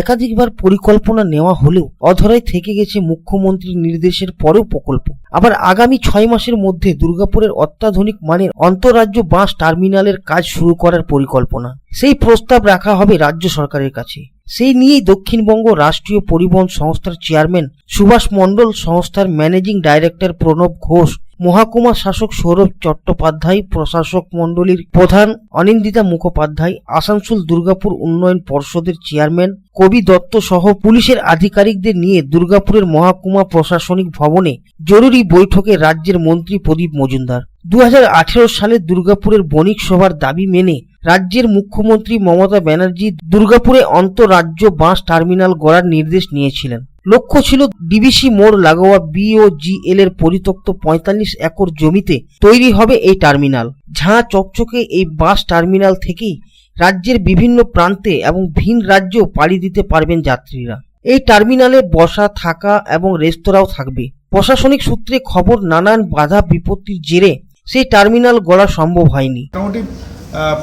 একাধিকবার পরিকল্পনা নেওয়া হলেও অধরাই থেকে গেছে মুখ্যমন্ত্রীর নির্দেশের পরেও প্রকল্প। আবার আগামী ছয় মাসের মধ্যে দুর্গাপুরের অত্যাধুনিক মানের অন্তরাজ্য বাস টার্মিনালের কাজ শুরু করার পরিকল্পনা। সেই প্রস্তাব রাখা হবে রাজ্য সরকারের কাছে। সেই নিয়েই দক্ষিণবঙ্গ রাষ্ট্রীয় পরিবহন সংস্থার চেয়ারম্যান সুভাষ মণ্ডল, সংস্থার ম্যানেজিং ডাইরেক্টর প্রণব ঘোষ মহাকুমা শাসক সৌরভ চট্টোপাধ্যায়, প্রশাসক মণ্ডলীর প্রধান অনিন্দিতা মুখোপাধ্যায়, আসানসোল দুর্গাপুর উন্নয়ন পর্ষদের চেয়ারম্যান কবি দত্ত সহ পুলিশের আধিকারিকদের নিয়ে দুর্গাপুরের মহাকুমা প্রশাসনিক ভবনে জরুরি বৈঠকে রাজ্যের মন্ত্রী প্রদীপ মজুমদার। দু হাজার আঠেরো সালে দুর্গাপুরের বণিক সভার দাবি মেনে রাজ্যের মুখ্যমন্ত্রী মমতা ব্যানার্জি দুর্গাপুরে অন্তরাজ্য বাস টার্মিনাল গড়ার নির্দেশ নিয়েছিলেন। লক্ষ্য ছিল ডিবিসি মোড় লাগোয়া বিওজিএল এর পরিত্যক্ত পঁয়তাল্লিশ একর জমিতে তৈরি হবে এই টার্মিনাল। ঝাঁ চকচকে এই বাস টার্মিনাল থেকেই রাজ্যের বিভিন্ন প্রান্তে এবং ভিন রাজ্যেও পাড়ি দিতে পারবেন যাত্রীরা। এই টার্মিনালে বসা, থাকা এবং রেস্তোরাঁও থাকবে। প্রশাসনিক সূত্রে খবর, নানান বাধা বিপত্তির জেরে সেই টার্মিনাল গড়া সম্ভব হয়নি। মোটামুটি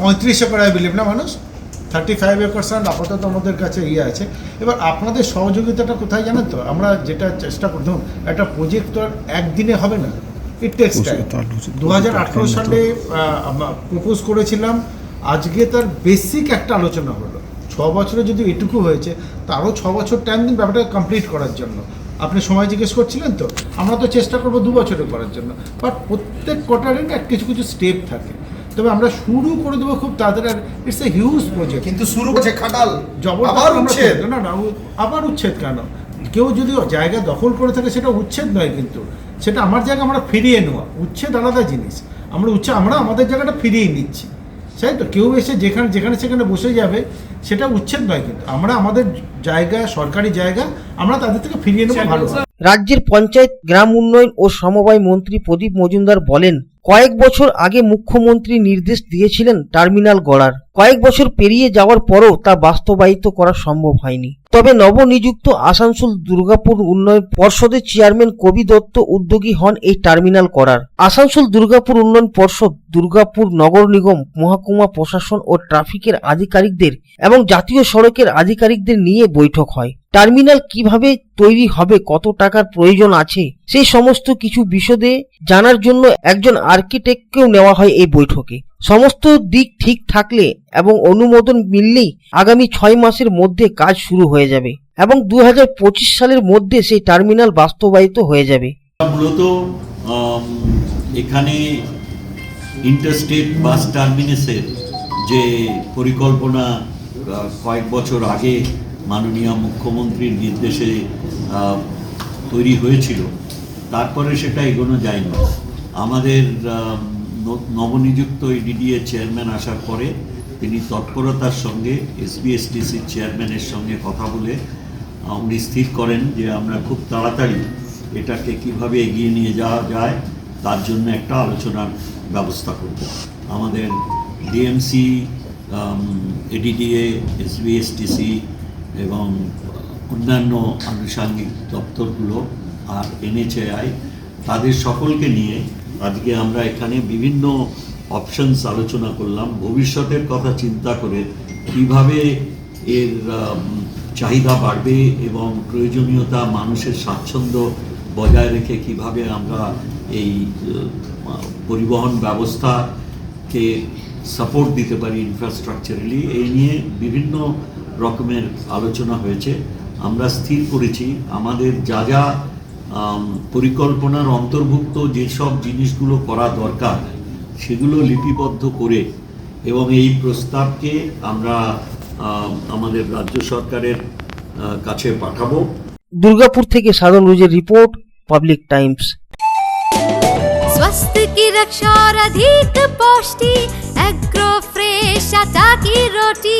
পঁয়ত্রিশ একর আই বিলিভ না মানুষ থার্টি ফাইভ একর আপাতত আমাদের কাছে ইয়ে আছে। এবার আপনাদের সহযোগিতাটা কোথায় জানেন তো? আমরা যেটা চেষ্টা করতাম একটা প্রজেক্ট তো আর একদিনে হবে না। ইট টেক্স টাইম দু হাজার আঠেরো সালে প্রপোজ করেছিলাম আজকে তার বেসিক একটা আলোচনা হলো। ছ বছরে যদি এটুকু হয়েছে তারও ছ বছর টাইম দিন ব্যাপারটা কমপ্লিট করার জন্য। আপনি সময় জিজ্ঞেস করছিলেন তো? আমরা তো চেষ্টা করব দু বছরে করার জন্য। বাট প্রত্যেক কোয়ার্টারে না কিছু কিছু স্টেপ থাকে। তবে আমরা শুরু করে দেবো খুব তাড়াতাড়ি আর ইটস এ হিউজ প্রজেক্ট কিন্তু শুরু করছে খাটাল। আবার উচ্ছেদ। না না আবার উচ্ছেদ কেন? কেউ যদি জায়গা দখল করে থাকে সেটা উচ্ছেদ নয় কিন্তু। সেটা আমার জায়গা আমরা ফিরিয়ে নেওয়া। উচ্ছেদ আলাদা জিনিস। আমরা উচ্ছে আমরা আমাদের জায়গাটা ফিরিয়ে নিচ্ছি। তাই তো? কেউ এসে যেখানে যেখানে সেখানে বসে যাবে সেটা উচ্ছেদ নয় কিন্তু। আমরা আমাদের জায়গা সরকারি জায়গা আমরা তাদের থেকে ফিরিয়ে নেব ভালো রাজ্যের পঞ্চায়েত, গ্রাম উন্নয়ন ও সমবায় মন্ত্রী প্রদীপ মজুমদার বলেন, কয়েক বছর আগে মুখ্যমন্ত্রী নির্দেশ দিয়েছিলেন টার্মিনাল গড়ার। কয়েক বছর পেরিয়ে যাওয়ার পরও তা বাস্তবায়িত করা সম্ভব হয়নি। তবে নবনিযুক্ত আসানসোল দুর্গাপুর উন্নয়ন পর্ষদের চেয়ারম্যান কবি দত্ত উদ্যোগী হন এই টার্মিনাল করার আসানসোল দুর্গাপুর উন্নয়ন পর্ষদ, দুর্গাপুর নগর নিগম, মহাকুমা প্রশাসন ও ট্রাফিকের আধিকারিকদের এবং জাতীয় সড়কের আধিকারিকদের নিয়ে বৈঠক হয়। টার্মিনাল কীভাবে তৈরি হবে, কত টাকার প্রয়োজন আছে সেই সমস্ত কিছু বিশদে জানার জন্য একজন আর্কিটেক্টকেও নেওয়া হয় এই বৈঠকে। সমস্ত দিক ঠিক থাকলে এবং অনুমোদন মিললেই আগামী ছয় মাসের মধ্যে কাজ শুরু হয়ে যাবে এবং দু হাজার পঁচিশ সালের মধ্যে সেই টার্মিনাল বাস্তবায়িত হয়ে যাবে। মূলত এখানে ইন্টারস্টেট বাস টার্মিনাসের যে পরিকল্পনা কয়েক বছর আগে মাননীয় মুখ্যমন্ত্রীর নির্দেশে তৈরি হয়েছিল। তারপরে সেটা এগোনো যায়নি। আমাদের নবনিযুক্ত ইডিডিএ চেয়ারম্যান আসার পরে তিনি তৎপরতার সঙ্গে এসবিএসটিসির চেয়ারম্যানের সঙ্গে কথা বলে উনি স্থির করেন যে আমরা খুব তাড়াতাড়ি এটাকে কীভাবে এগিয়ে নিয়ে যাওয়া যায়, তার জন্য একটা আলোচনার ব্যবস্থা করব। আমাদের ডিএমসি এডিডিএ এসবিএসটিসি এবং অন্যান্য আনুষাঙ্গিক দপ্তরগুলো আর এনএচএআই তাদের সকলকে নিয়ে আজকে আমরা এখানে বিভিন্ন অপশনস আলোচনা করলাম। ভবিষ্যতের কথা চিন্তা করে কীভাবে এর চাহিদা বাড়বে এবং প্রয়োজনীয়তা, মানুষের স্বাচ্ছন্দ্য বজায় রেখে কীভাবে আমরা এই পরিবহন ব্যবস্থাকে সাপোর্ট দিতে পারি ইনফ্রাস্ট্রাকচারালি এই নিয়ে বিভিন্ন রকমের আলোচনা হয়েছে আমরা স্থির করেছি আমাদের যা যা আম, পরিকল্পনার অন্তর্ভুক্ত যেসব জিনিসগুলো করা দরকার সেগুলো লিপিবদ্ধ করে এবং এই প্রস্তাবকে আমরা আম, আমাদের রাজ্য সরকারের আহ, কাছে পাঠাবো দুর্গাপুর থেকে সাধন রুজের রিপোর্ট পাবলিক টাইমস स्वास्थ्य की रक्षा और अधिक पौष्टि एग्रो फ्रेश आटा की रोटी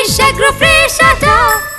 fresh, agro fresh, ata.